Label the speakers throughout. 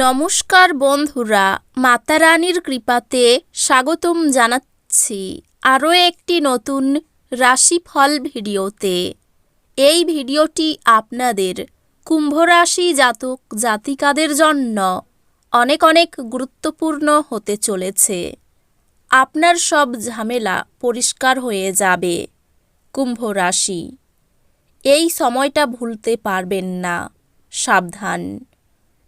Speaker 1: নমস্কার বন্ধুরা, মাতারানীর কৃপাতে স্বাগতম জানাচ্ছি আরও একটি নতুন রাশিফল ভিডিওতে। এই ভিডিওটি আপনাদের কুম্ভ রাশি জাতক জাতিকাদের জন্য অনেক অনেক গুরুত্বপূর্ণ হতে চলেছে। আপনার সব ঝামেলা পরিষ্কার হয়ে যাবে কুম্ভ রাশি এই সময়টা ভুলতে পারবেন না, সাবধান।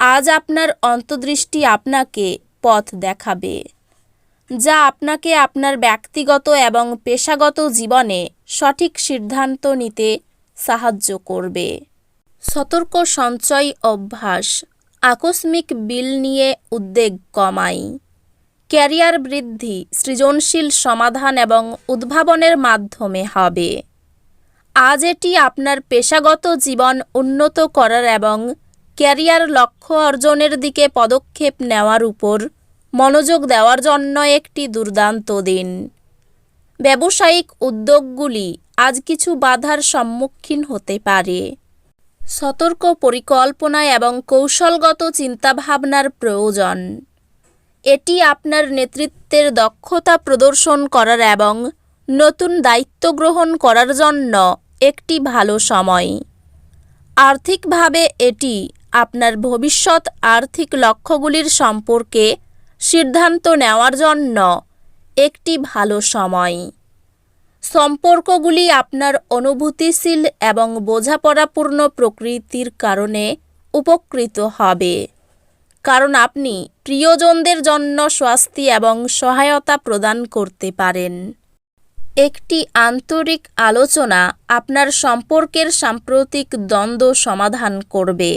Speaker 1: আজ আপনার অন্তর্দৃষ্টি আপনাকে পথ দেখাবে, যা আপনাকে আপনার ব্যক্তিগত এবং পেশাগত জীবনে সঠিক সিদ্ধান্ত নিতে সাহায্য করবে। সতর্ক সঞ্চয় অভ্যাস, আকস্মিক বিল নিয়ে উদ্বেগ কমাই, ক্যারিয়ার বৃদ্ধি সৃজনশীল সমাধান এবং উদ্ভাবনের মাধ্যমে হবে। আজ এটি আপনার পেশাগত জীবন উন্নত করার এবং ক্যারিয়ার লক্ষ্য অর্জনের দিকে পদক্ষেপ নেওয়ার উপর মনোযোগ দেওয়ার জন্য একটি দুর্দান্ত দিন। ব্যবসায়িক উদ্যোগগুলি আজ কিছু বাধার সম্মুখীন হতে পারে। সতর্ক পরিকল্পনা এবং কৌশলগত চিন্তাভাবনার প্রয়োজন। এটি আপনার নেতৃত্বের দক্ষতা প্রদর্শন করার এবং নতুন দায়িত্ব গ্রহণ করার জন্য একটি ভালো সময়। আর্থিকভাবে এটি আপনার ভবিষ্যৎ আর্থিক লক্ষ্যগুলির সম্পর্কে সিদ্ধান্ত নেওয়ার জন্য একটি ভালো সময়। সম্পর্কগুলি আপনার অনুভূতিশীল এবং বোঝাপড়াপূর্ণ প্রকৃতির কারণে উপকৃত হবে। কারণ আপনি প্রিয়জনদের জন্য স্বাস্থ্য এবং সহায়তা প্রদান করতে পারেন। একটি আন্তরিক আলোচনা আপনার সম্পর্কের সাম্প্রতিক দ্বন্দ্ব সমাধান করবে।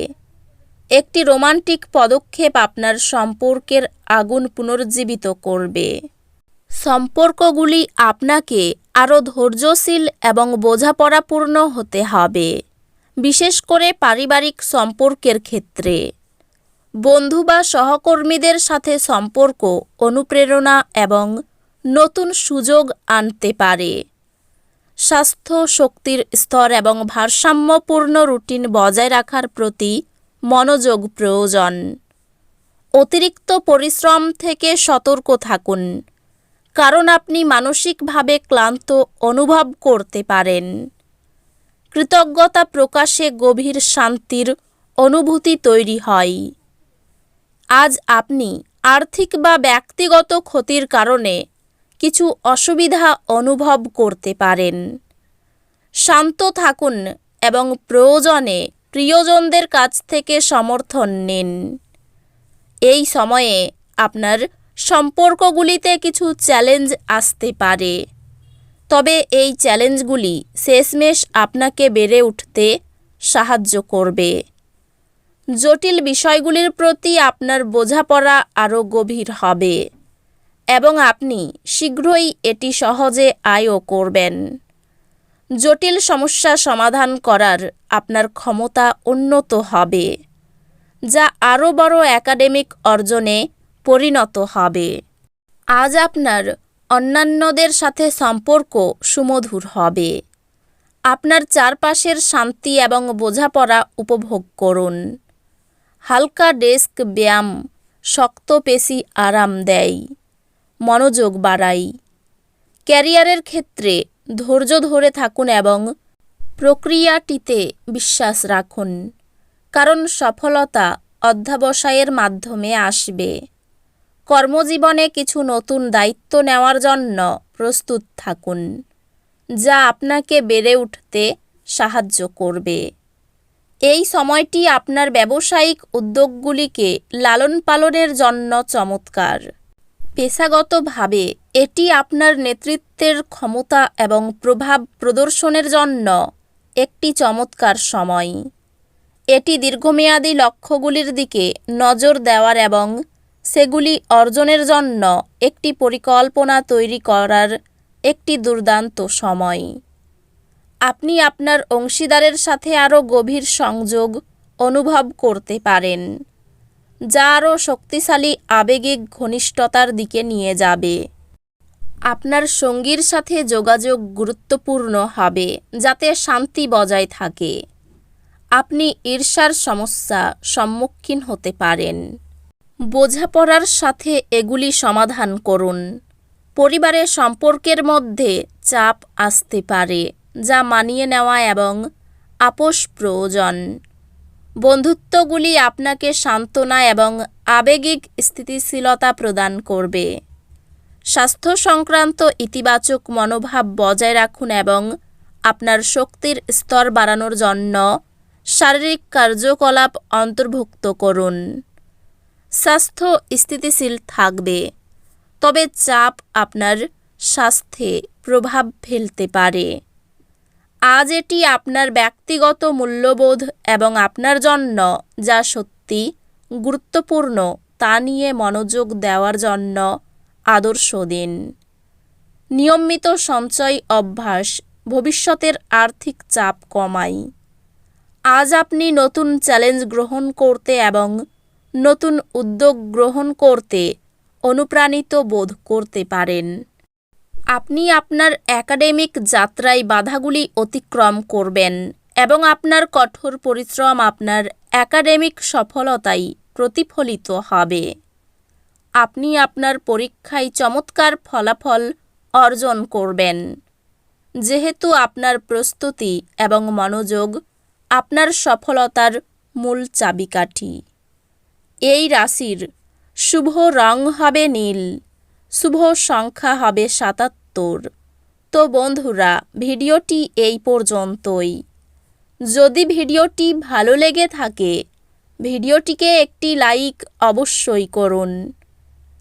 Speaker 1: একটি রোমান্টিক পদক্ষেপ আপনার সম্পর্কের আগুন পুনর্জীবিত করবে। সম্পর্কগুলি আপনাকে আরও ধৈর্যশীল এবং বোঝাপড়াপূর্ণ হতে হবে, বিশেষ করে পারিবারিক সম্পর্কের ক্ষেত্রে। বন্ধু বা সহকর্মীদের সাথে সম্পর্ক অনুপ্রেরণা এবং নতুন সুযোগ আনতে পারে। স্বাস্থ্য, শক্তির স্তর এবং ভারসাম্যপূর্ণ রুটিন বজায় রাখার প্রতি মনোযোগ প্রয়োজন। অতিরিক্ত পরিশ্রম থেকে সতর্ক থাকুন, কারণ আপনি মানসিকভাবে ক্লান্ত অনুভব করতে পারেন। কৃতজ্ঞতা প্রকাশে গভীর শান্তির অনুভূতি তৈরি হয়। আজ আপনি আর্থিক বা ব্যক্তিগত ক্ষতির কারণে কিছু অসুবিধা অনুভব করতে পারেন। শান্ত থাকুন এবং প্রয়োজনে প্রিয়জনদের কাছ থেকে সমর্থন নিন। এই সময়ে আপনার সম্পর্কগুলিতে কিছু চ্যালেঞ্জ আসতে পারে। তবে এই চ্যালেঞ্জগুলি শেষমেশ আপনাকে বেড়ে উঠতে সাহায্য করবে। জটিল বিষয়গুলির প্রতি আপনার বোঝাপড়া আরও গভীর হবে এবং আপনি শীঘ্রই এটি সহজে আয়ও করবেন। জটিল সমস্যা সমাধান করার আপনার ক্ষমতা উন্নত হবে, যা আরও বড় একাডেমিক অর্জনে পরিণত হবে। আজ আপনার অন্যান্যদের সাথে সম্পর্ক সুমধুর হবে। আপনার চারপাশের শান্তি এবং বোঝাপড়া উপভোগ করুন। হালকা ডেস্ক ব্যায়াম শক্ত পেশি আরাম দেয়, মনোযোগ বাড়াই ক্যারিয়ারের ক্ষেত্রে ধৈর্য ধরে থাকুন এবং প্রক্রিয়াটিতে বিশ্বাস রাখুন, কারণ সফলতা অধ্যাবসায়ের মাধ্যমে আসবে। কর্মজীবনে কিছু নতুন দায়িত্ব নেওয়ার জন্য প্রস্তুত থাকুন, যা আপনাকে বেড়ে উঠতে সাহায্য করবে। এই সময়টি আপনার ব্যবসায়িক উদ্যোগগুলিকে লালন পালনের জন্য চমৎকার। পেশাগতভাবে এটি আপনার নেতৃত্বের ক্ষমতা এবং প্রভাব প্রদর্শনের জন্য একটি চমৎকার সময়। এটি দীর্ঘমেয়াদী লক্ষ্যগুলির দিকে নজর দেওয়ার এবং সেগুলি অর্জনের জন্য একটি পরিকল্পনা তৈরি করার একটি দুর্দান্ত সময়। আপনি আপনার অংশীদারের সাথে আরও গভীর সংযোগ অনুভব করতে পারেন, যা আরও শক্তিশালী, আবেগিক, ঘনিষ্ঠতার দিকে নিয়ে যাবে। আপনার সঙ্গীর সাথে যোগাযোগ গুরুত্বপূর্ণ হবে, যাতে শান্তি বজায় থাকে। আপনি ঈর্ষার সমস্যা সম্মুখীন হতে পারেন। বোঝাপড়ার সাথে এগুলি সমাধান করুন। পরিবারের সম্পর্কের মধ্যে চাপ আসতে পারে, যা মানিয়ে নেওয়া এবং আপোষ প্রয়োজন। বন্ধুত্বগুলি আপনাকে সান্ত্বনা এবং আবেগিক স্থিতিশীলতা প্রদান করবে। স্বাস্থ্য সংক্রান্ত ইতিবাচক মনোভাব বজায় রাখুন এবং আপনার শক্তির স্তর বাড়ানোর জন্য শারীরিক কার্যকলাপ অন্তর্ভুক্ত করুন। স্বাস্থ্য স্থিতিশীল থাকবে, তবে চাপ আপনার স্বাস্থ্যে প্রভাব ফেলতে পারে। আজ এটি আপনার ব্যক্তিগত মূল্যবোধ এবং আপনার জন্য যা সত্যি গুরুত্বপূর্ণ তা নিয়ে মনোযোগ দেওয়ার জন্য আদর্শ দিন। নিয়মিত সঞ্চয় অভ্যাস, ভবিষ্যতের আর্থিক চাপ কমায় আজ আপনি নতুন চ্যালেঞ্জ গ্রহণ করতে এবং নতুন উদ্যোগ গ্রহণ করতে অনুপ্রাণিত বোধ করতে পারেন। আপনি আপনার একাডেমিক যাত্রায় বাধাগুলি অতিক্রম করবেন এবং আপনার কঠোর পরিশ্রম আপনার একাডেমিক সফলতায় প্রতিফলিত হবে। আপনি আপনার পরীক্ষায় চমৎকার ফলাফল অর্জন করবেন। যেহেতু আপনার প্রস্তুতি এবং মনোযোগ আপনার সফলতার মূল চাবিকাঠি। এই রাশির শুভ রং হবে নীল, শুভ সংখ্যা হবে সাতাত্তর। তো বন্ধুরা, ভিডিওটি এই পর্যন্তই। যদি ভিডিওটি ভালো লেগে থাকে, ভিডিওটিকে একটি লাইক অবশ্যই করুন।